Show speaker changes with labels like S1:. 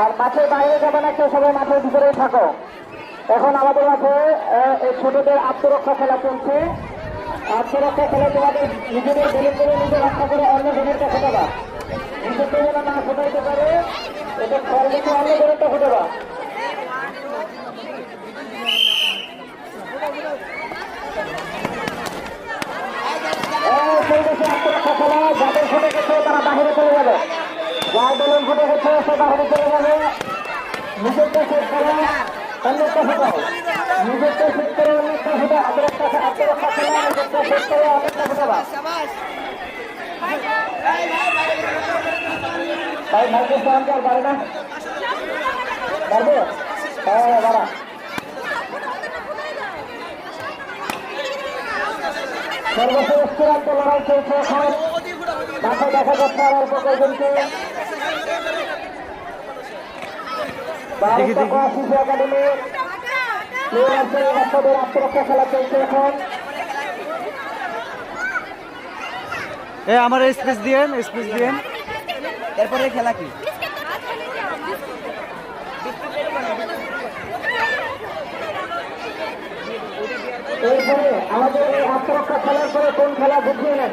S1: আর মাঠের বাইরে যাবে না কেউ সবাই মাঠের ভিতরেই থাকো। এখন আমাদের মাঠে এই ছোটদের আত্মরক্ষা খেলা চলছে। আত্মরক্ষা খেলা তোমাদের নিজেদের বেলুন করে নিজে রক্ষা করে অন্য জনের কাছে দেওয়া নিজের জন্য না ফোটাইতে পারে, এটা ফল অন্য জনের কাছে দেবা এই চলতেছে আত্মরক্ষা খেলা যাদের ফুটে গেছে তারা বাহিরে চলে যাবে যার বেলুন ফুটে গেছে সে বাহিরে চলে যাবে। নিজেরটা সেট করে অন্যটা ফুটাও নিজেরটা সেট করে অন্যটা ফুটাও আত্মরক্ষা আত্মরক্ষা খেলা নিজেরটা সেট করে অন্যটা ফুটাবা ভাই ভাইকে ফোন কর পারে না পারবে? হ্যাঁ বাড়া সর্বশেষ চূড়ান্ত লড়াই চলছে এখন। মাঠে দেখা যাচ্ছে আর অল্প কয়েকজনকে
S2: এ আমার স্পেস দিয়েন স্পেস দিয়েন এরপরে খেলা কি?
S1: এরপরে আমাদের এই আত্মরক্ষা খেলার পরে কোন খেলা দেখিয়ে নেন?